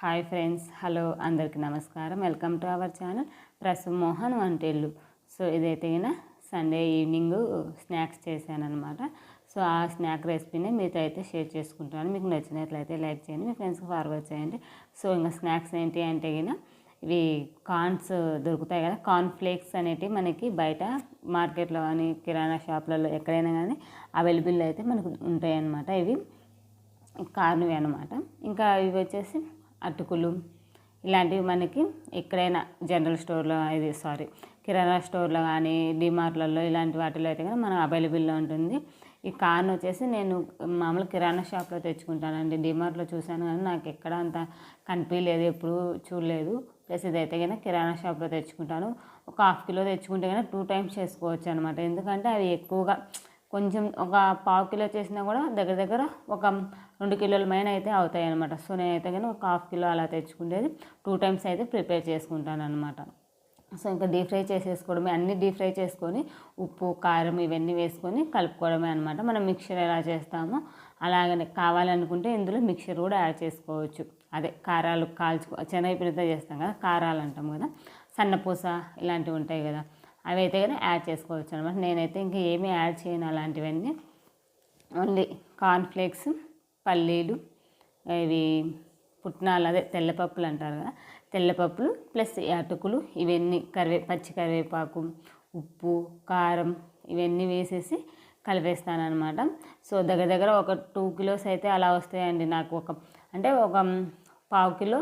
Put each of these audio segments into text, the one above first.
Hi friends hello అందరికీ నమస్కారం. Welcome to our channel Prasu Mohan వంటిల్లు. సో ఇదైతే సండే ఈవినింగ్ స్నాక్స్ చేశాను అనమాట సో ఆ స్నాక్ రెసిపీని మీతో అయితే షేర్ చేసుకుంటాను. మీకు నచ్చినట్లయితే లైక్ చేయండి మీ ఫ్రెండ్స్కి ఫార్వర్డ్ చేయండి. సో ఇంకా స్నాక్స్ ఏంటి అంటే గిన ఇవి కార్న్స్ దొరుకుతాయి కదా కార్న్ ఫ్లేక్స్ అనేటివి మనకి బయట మార్కెట్లో కానీ కిరాణా షాప్లలో ఎక్కడైనా కానీ అవైలబుల్ అయితే మనకు ఉంటాయి అన్నమాట ఇవి కార్న్వి అనమాట ఇంకా ఇవి వచ్చేసి అటుకులు ఇలాంటివి మనకి ఎక్కడైనా జనరల్ స్టోర్లో ఇది సారీ కిరాణా స్టోర్లో కానీ డిమార్ట్లలో ఇలాంటి వాటిలో అయితే కానీ మనం అవైలబుల్లో ఉంటుంది. ఈ కార్న్ వచ్చేసి నేను మామూలు కిరాణా షాప్లో తెచ్చుకుంటానండి. డిమార్ట్లో చూశాను కానీ నాకు ఎక్కడ అంత కనిపించలేదు ఎప్పుడు చూడలేదు. ప్లస్ ఇదైతే కనుక కిరాణా షాప్లో తెచ్చుకుంటాను. ఒక హాఫ్ కిలో తెచ్చుకుంటే కనుక టూ టైమ్స్ చేసుకోవచ్చు అనమాట ఎందుకంటే అవి ఎక్కువగా కొంచెం ఒక పావు కిలో చేసినా కూడా దగ్గర దగ్గర ఒక రెండు కిలోల పైన అయితే అవుతాయి అనమాట సో నేనైతే కానీ ఒక హాఫ్ కిలో అలా తెచ్చుకుంటేది టూ టైమ్స్ అయితే ప్రిపేర్ చేసుకుంటాను అనమాట సో ఇంకా డీప్ ఫ్రై చేసేసుకోవడమే. అన్ని డీప్ ఫ్రై చేసుకొని ఉప్పు కారం ఇవన్నీ వేసుకొని కలుపుకోవడమే అనమాట మనం మిక్చర్ ఎలా చేస్తామో అలాగనే కావాలనుకుంటే ఇందులో మిక్చర్ కూడా యాడ్ చేసుకోవచ్చు. అదే కారాలు కాల్చుకో శనగపిండితో చేస్తాం కదా కారాలు అంటాం కదా సన్నపూస ఇలాంటివి ఉంటాయి కదా అవి అయితే కానీ యాడ్ చేసుకోవచ్చు అనమాట నేనైతే ఇంకా ఏమీ యాడ్ చేయను అలాంటివన్నీ. ఓన్లీ కార్న్ఫ్లేక్స్ పల్లీలు ఇవి పుట్నాలు అదే తెల్లపప్పులు అంటారు కదా. తెల్లపప్పులు ప్లస్ ఈ అటుకులు ఇవన్నీ కరివే పచ్చి కరివేపాకు ఉప్పు కారం ఇవన్నీ వేసేసి కలిపేస్తాను అనమాట సో దగ్గర దగ్గర ఒక టూ కిలోస్ అయితే అలా వస్తాయండి నాకు ఒక అంటే ఒక పావు కిలో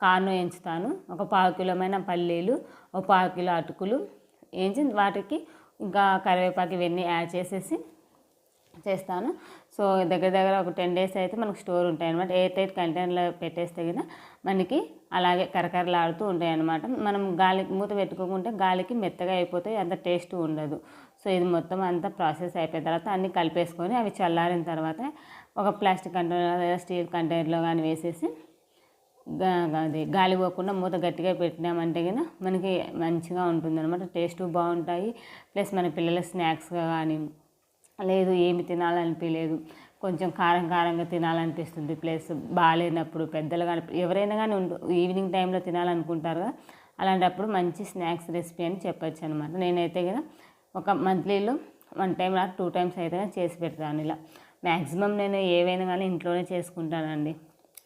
కార్న్ ఎంచుతాను ఒక పావు కిలోమైన పల్లీలు ఒక పావు కిలో అటుకులు వేయించి వాటికి ఇంకా కరివేపాకు ఇవన్నీ యాడ్ చేసేసి చేస్తాను. సో దగ్గర దగ్గర ఒక టెన్ డేస్ అయితే మనకు స్టోర్ ఉంటాయి అనమాట ఎయిర్ టైట్ కంటైనర్లో పెట్టేస్తే కదా మనకి అలాగే కరకరలాడుతూ ఉంటాయి అనమాట మనం గాలి మూత పెట్టుకోకుంటే గాలికి మెత్తగా అయిపోతాయి అంత టేస్ట్ ఉండదు. సో ఇది మొత్తం అంతా ప్రాసెస్ అయిపోయిన తర్వాత అన్నీ కలిపేసుకొని అవి చల్లారిన తర్వాత ఒక ప్లాస్టిక్ కంటైనర్ లేదా స్టీల్ కంటైనర్లో కానీ వేసేసి అది గాలి పోకుండా మూత గట్టిగా పెట్టినామంటే కదా మనకి మంచిగా ఉంటుంది అనమాట టేస్ట్ బాగుంటాయి. ప్లస్ మన పిల్లల స్నాక్స్గా కానీ లేదు ఏమి తినాలనిపించలేదు కొంచెం కారం కారంగా తినాలనిపిస్తుంది. ప్లస్ బాగాలేనప్పుడు పెద్దలు కానీ ఎవరైనా కానీ ఉండు ఈవినింగ్ టైంలో తినాలనుకుంటారు కదా అలాంటప్పుడు మంచి స్నాక్స్ రెసిపీ అని చెప్పొచ్చు అనమాట నేనైతే కదా ఒక మంత్లీలో వన్ టైం నాకు టూ టైమ్స్ అయితే చేసి పెడతాను ఇలా. మ్యాక్సిమం నేను ఏవైనా కానీ ఇంట్లోనే చేసుకుంటానండి.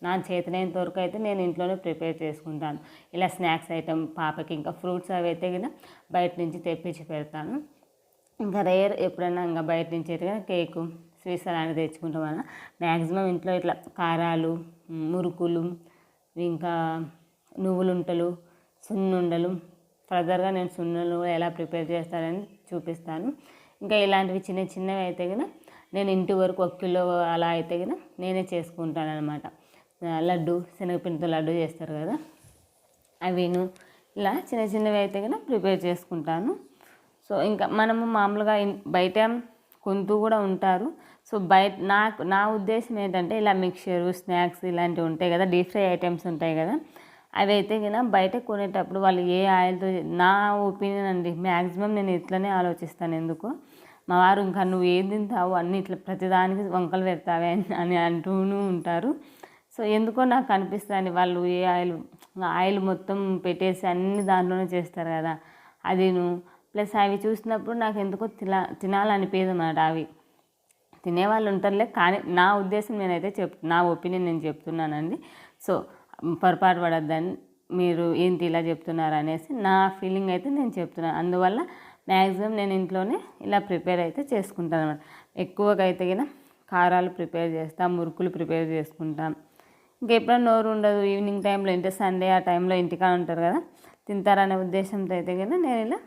నా చేతనైనంత వరకు అయితే నేను ఇంట్లోనే ప్రిపేర్ చేసుకుంటాను. ఇలా స్నాక్స్ ఐటమ్ పాపకి ఇంకా ఫ్రూట్స్ అవి అయితే కదా బయట నుంచి తెప్పించి పెడతాను. ఇంకా రేర్ ఎప్పుడైనా ఇంకా బయట నుంచి అయితే కేకు స్వీట్స్ అలాంటివి తెచ్చుకుంటాం అన్న. మ్యాక్సిమం ఇంట్లో ఇట్లా కారాలు మురుకులు ఇంకా నువ్వులుంటలు సున్నుండలు ఫర్దర్గా నేను సున్నులు ఎలా ప్రిపేర్ చేస్తానని చూపిస్తాను. ఇంకా ఇలాంటివి చిన్న చిన్నవి అయితే కదా నేను ఇంటి వరకు ఒక కిలో అలా అయితే కదా నేనే చేసుకుంటాను అనమాట లడ్డు శనగపిండితో లడ్డు చేస్తారు కదా. అవిను ఇలా చిన్న చిన్నవి అయితే కనుక ప్రిపేర్ చేసుకుంటాను. సో ఇంకా మనము మామూలుగా బయట కొంతూ కూడా ఉంటారు. సో బయట నాకు నా ఉద్దేశం ఏంటంటే ఇలా మిక్చరు స్నాక్స్ ఇలాంటివి ఉంటాయి కదా డీప్ ఫ్రై ఐటమ్స్ ఉంటాయి కదా. అవి అయితే కనుక బయట కొనేటప్పుడు వాళ్ళు ఏ ఆయిల్తో నా ఒపీనియన్ అండి మ్యాక్సిమం నేను ఇట్లనే ఆలోచిస్తాను ఎందుకు. మా వారు ఇంకా నువ్వు ఏం తింటావు అన్ని ఇట్లా ప్రతిదానికి వంకలు పెడతావే అని అంటూనూ ఉంటారు. సో ఎందుకో నాకు అనిపిస్తుంది వాళ్ళు ఏ ఆయిల్ ఆయిల్ మొత్తం పెట్టేసి అన్ని దాంట్లోనే చేస్తారు కదా అదిను. ప్లస్ అవి చూసినప్పుడు నాకు ఎందుకో తినా తినాలనిపించదు అన్నమాట అవి తినేవాళ్ళు ఉంటారులే కానీ నా ఉద్దేశం నేనైతే చెప్ నా ఒపీనియన్ నేను చెప్తున్నానండి. సో పొరపాటు పడద్దని మీరు ఏంటి ఇలా చెప్తున్నారు అనేసి నా ఫీలింగ్ అయితే నేను చెప్తున్నాను అందువల్ల మ్యాక్సిమం నేను ఇంట్లోనే ఇలా ప్రిపేర్ అయితే చేసుకుంటాను అనమాట ఎక్కువగా అయితే కారాలు ప్రిపేర్ చేస్తాం మురుకులు ప్రిపేర్ చేసుకుంటాం. ఇంకెప్పుడైనా నోరు ఉండదు ఈవినింగ్ టైంలో ఇంటి సండే ఆ టైంలో ఇంటికా ఉంటారు కదా. తింటారనే ఉద్దేశంతో అయితే కదా నేను ఇలా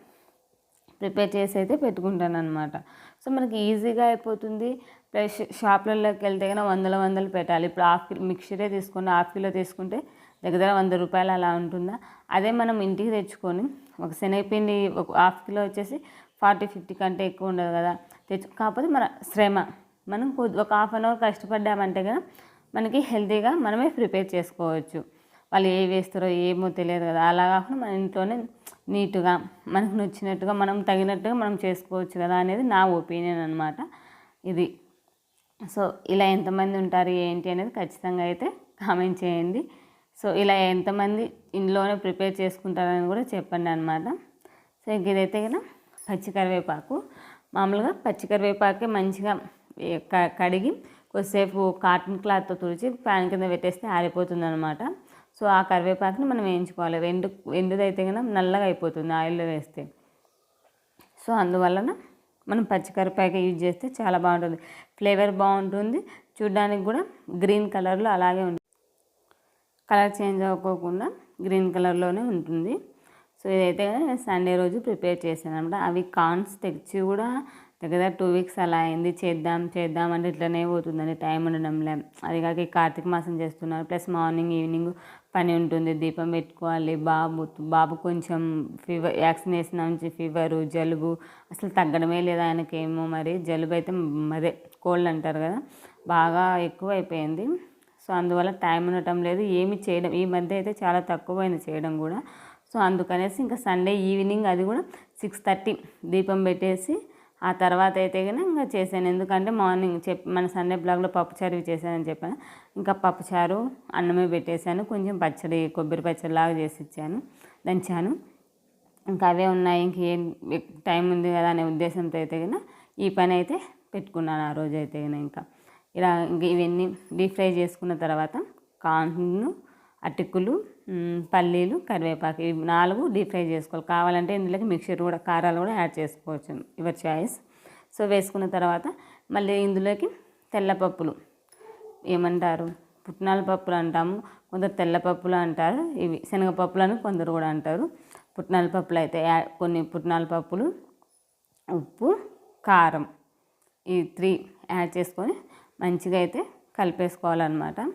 ప్రిపేర్ చేసి అయితే పెట్టుకుంటాను అనమాట సో మనకి ఈజీగా అయిపోతుంది. ప్లస్ షాప్లలోకి వెళ్తే కన్నా వందల వందలు పెట్టాలి. ఇప్పుడు హాఫ్ కిలో మిక్చరే తీసుకుని హాఫ్ కిలో తీసుకుంటే దగ్గర వంద రూపాయలు అలా ఉంటుందా? అదే మనం ఇంటికి తెచ్చుకొని ఒక శనగపిండి ఒక హాఫ్ కిలో వచ్చేసి ఫార్టీ ఫిఫ్టీ కంటే ఎక్కువ ఉండదు కదా. తెచ్చు కాకపోతే మన శ్రమ. మనం ఒక హాఫ్ అన్ అవర్ కష్టపడ్డామంటే కదా మనకి హెల్తీగా మనమే ప్రిపేర్ చేసుకోవచ్చు. వాళ్ళు ఏ వేస్తారో ఏమో తెలియదు కదా. అలా కాకుండా మన ఇంట్లోనే నీట్గా మనకు నచ్చినట్టుగా మనం తగినట్టుగా మనం చేసుకోవచ్చు కదా అనేది నా ఒపీనియన్ అనమాట ఇది. సో ఇలా ఎంతమంది ఉంటారు ఏంటి అనేది ఖచ్చితంగా అయితే కామెంట్ చేయండి. సో ఇలా ఎంతమంది ఇంట్లోనే ప్రిపేర్ చేసుకుంటారని కూడా చెప్పండి అనమాట సో ఇంక ఇదైతే కదా పచ్చి కరివేపాకు. మామూలుగా పచ్చి కరివేపాకే మంచిగా క- కడిగి కొద్దిసేపు కాటన్ క్లాత్తో తుడిచి ఫ్యాన్ కింద పెట్టేస్తే ఆరిపోతుంది అనమాట సో ఆ కరివేపాకుని మనం వేయించుకోవాలి. ఎండు ఎండుదైతే కనుక నల్లగా అయిపోతుంది ఆయిల్లో వేస్తే. సో అందువలన మనం పచ్చికరిపాక యూజ్ చేస్తే చాలా బాగుంటుంది. ఫ్లేవర్ బాగుంటుంది. చూడడానికి కూడా గ్రీన్ కలర్లో అలాగే ఉంటుంది. కలర్ చేంజ్ అవ్వకోకుండా గ్రీన్ కలర్లోనే ఉంటుంది. సో ఇదైతే నేను సండే రోజు ప్రిపేర్ చేశాను అనమాట అవి కార్న్స్ తెచ్చి కూడా దగ్గర టూ వీక్స్ అలా అయింది. చేద్దాం చేద్దాం అంటే ఇట్లనే పోతుందండి టైం ఉండడంలే అది కాక కార్తీక మాసం చేస్తున్నారు. ప్లస్ మార్నింగ్ ఈవినింగ్ పని ఉంటుంది. దీపం పెట్టుకోవాలి. బాబు బాబు కొంచెం ఫీవర్ వ్యాక్సినేషన్ నుంచి ఫీవరు జలుబు అసలు తగ్గడమే లేదు ఆయనకేమో మరి. జలుబు అయితే అదే కోల్డ్ అంటారు కదా బాగా ఎక్కువ అయిపోయింది సో అందువల్ల టైం ఉండటం లేదు. ఏమి చేయడం ఈ మధ్య అయితే చాలా తక్కువైంది చేయడం కూడా. సో అందుకనేసి ఇంకా సండే ఈవినింగ్ అది కూడా సిక్స్ థర్టీ దీపం పెట్టేసి ఆ తర్వాత అయితే కానీ ఇంకా చేశాను. ఎందుకంటే మార్నింగ్ చెప్ మన సండే బ్లాగ్లో పప్పుచారు చేశానని చెప్పాను. ఇంకా పప్పుచారు అన్నమే పెట్టేశాను. కొంచెం పచ్చడి కొబ్బరి పచ్చడి లాగా చేసి ఇచ్చాను. దంచాను. ఇంకా అవే ఉన్నాయి. ఇంకేం టైం ఉంది కదా అనే ఉద్దేశంతో అయితే కానీ ఈ పని అయితే పెట్టుకున్నాను ఆ రోజు అయితే ఇంకా. ఇలా ఇంక ఇవన్నీ డీప్ ఫ్రై చేసుకున్న తర్వాత కాన్ను అటుకులు పల్లీలు కరివేపాకు ఇవి నాలుగు డీప్ ఫ్రై చేసుకోవాలి. కావాలంటే ఇందులోకి మిక్చర్ కూడా కారాలు కూడా యాడ్ చేసుకోవచ్చు. యువర్ చాయిస్ సో వేసుకున్న తర్వాత మళ్ళీ ఇందులోకి తెల్లపప్పులు. ఏమంటారు? పుట్నాల పప్పులు అంటాము. కొందరు తెల్లపప్పులు అంటారు. ఇవి శనగపప్పులు కొందరు కూడా అంటారు. పుట్నాల పప్పులు అయితే యా- కొన్ని పుట్నాల పప్పులు ఉప్పు కారం. ఈ త్రీ యాడ్ చేసుకొని మంచిగా అయితే కలిపేసుకోవాలన్నమాట.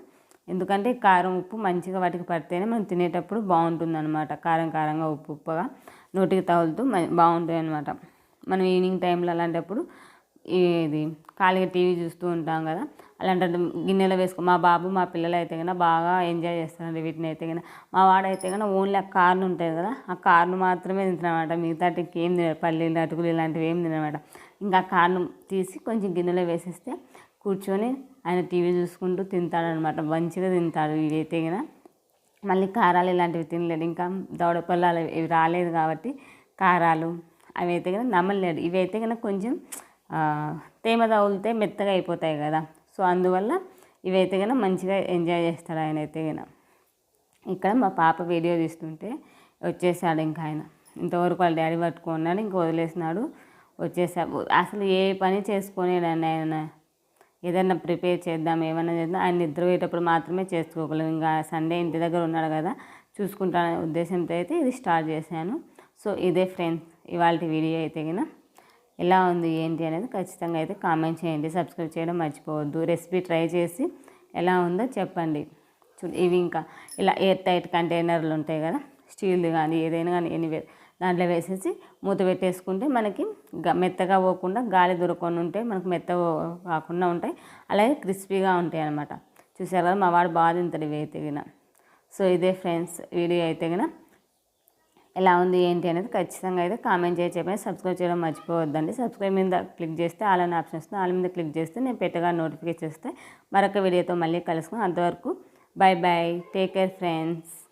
ఎందుకంటే కారం ఉప్పు మంచిగా వాటికి పడితేనే మనం తినేటప్పుడు బాగుంటుంది అనమాట కారం కారంగా ఉప్పు ఉప్పుగా నోటికి తగులుతూ బాగుంటుంది అనమాట మనం ఈవినింగ్ టైంలో అలాంటప్పుడు ఇది ఖాళీగా టీవీ చూస్తూ ఉంటాం కదా అలాంటి గిన్నెలో వేసుకో మా బాబు మా పిల్లలు అయితే కన్నా బాగా ఎంజాయ్ చేస్తున్నారు వీటిని అయితే కన్నా మా వాడైతే కన్నా ఓన్లీ ఆ కార్న్ ఉంటుంది కదా ఆ కార్న్ మాత్రమే తింటున్నమాట మిగతా ఏం తినడు పల్లీలు అటుకులు ఇలాంటివి ఏం తినమాట ఇంకా ఆ కార్ను తీసి కొంచెం గిన్నెలో వేసేస్తే కూర్చొని ఆయన టీవీ చూసుకుంటూ తింటాడనమాట మంచిగా తింటాడు ఇవైతే కదా. మళ్ళీ కారాలు ఇలాంటివి తినలేడు. ఇంకా దవడపళ్ళు ఇవి రాలేదు కాబట్టి కారాలు అవి అయితే కనుక నమ్మలేడు. ఇవి అయితే కనుక కొంచెం తేమ తగులితే మెత్తగా అయిపోతాయి కదా. సో అందువల్ల ఇవైతే కనుక మంచిగా ఎంజాయ్ చేస్తాడు ఆయన అయితే కనుక ఇక్కడ మా పాప వీడియో తీస్తుంటే వచ్చేసాడు ఇంకా ఆయన. ఇంతవరకు వాళ్ళ డాడీ పట్టుకున్నాడు ఇంకా వదిలేసినాడు. వచ్చేసా అసలు ఏ పని చేసుకోలేడండి ఆయన. ఏదైనా ప్రిపేర్ చేద్దాం ఏమైనా చేద్దాం ఆయన నిద్రపోయేటప్పుడు మాత్రమే చేసుకోగలం. ఇంకా సండే ఇంటి దగ్గర ఉన్నాడు కదా చూసుకుంటానే ఉద్దేశంతో అయితే ఇది స్టార్ట్ చేశాను. సో ఇదే ఫ్రెండ్స్ ఇవాళ వీడియో అయితే కదా ఎలా ఉంది ఏంటి అనేది ఖచ్చితంగా అయితే కామెంట్ చేయండి. సబ్స్క్రైబ్ చేయడం మర్చిపోవద్దు. రెసిపీ ట్రై చేసి ఎలా ఉందో చెప్పండి. చూ ఇవి ఇంకా ఇలా ఎయిర్ టైట్ కంటైనర్లు ఉంటాయి కదా స్టీల్ది కానీ ఏదైనా కానీ ఎనీవే దాంట్లో వేసేసి మూత పెట్టేసుకుంటే మనకి గ- మెత్తగా పోకుండా గాలి దొరకకుండా ఉంటాయి మనకు మెత్తగా కాకుండా ఉంటాయి. అలాగే క్రిస్పీగా ఉంటాయి అన్నమాట. చూసారు కదా మా వాడు బాగా తింటాడు ఇవి అయితే గిన. సో ఇదే ఫ్రెండ్స్ వీడియో అయితే గిన. ఎలా ఉంది ఏంటి అనేది ఖచ్చితంగా అయితే కామెంట్ చేసి చెప్పండి. సబ్స్క్రైబ్ చేయడం మర్చిపోవద్దండి. సబ్స్క్రైబ్ మీద క్లిక్ చేస్తే ఆల్ అనే ఆప్షన్ వస్తుంది. ఆల్ మీద క్లిక్ చేస్తే నేను పెట్టగా నోటిఫికేషన్ వస్తే మరొక వీడియోతో మళ్ళీ కలుసుకుని అంతవరకు bye bye. Take care friends.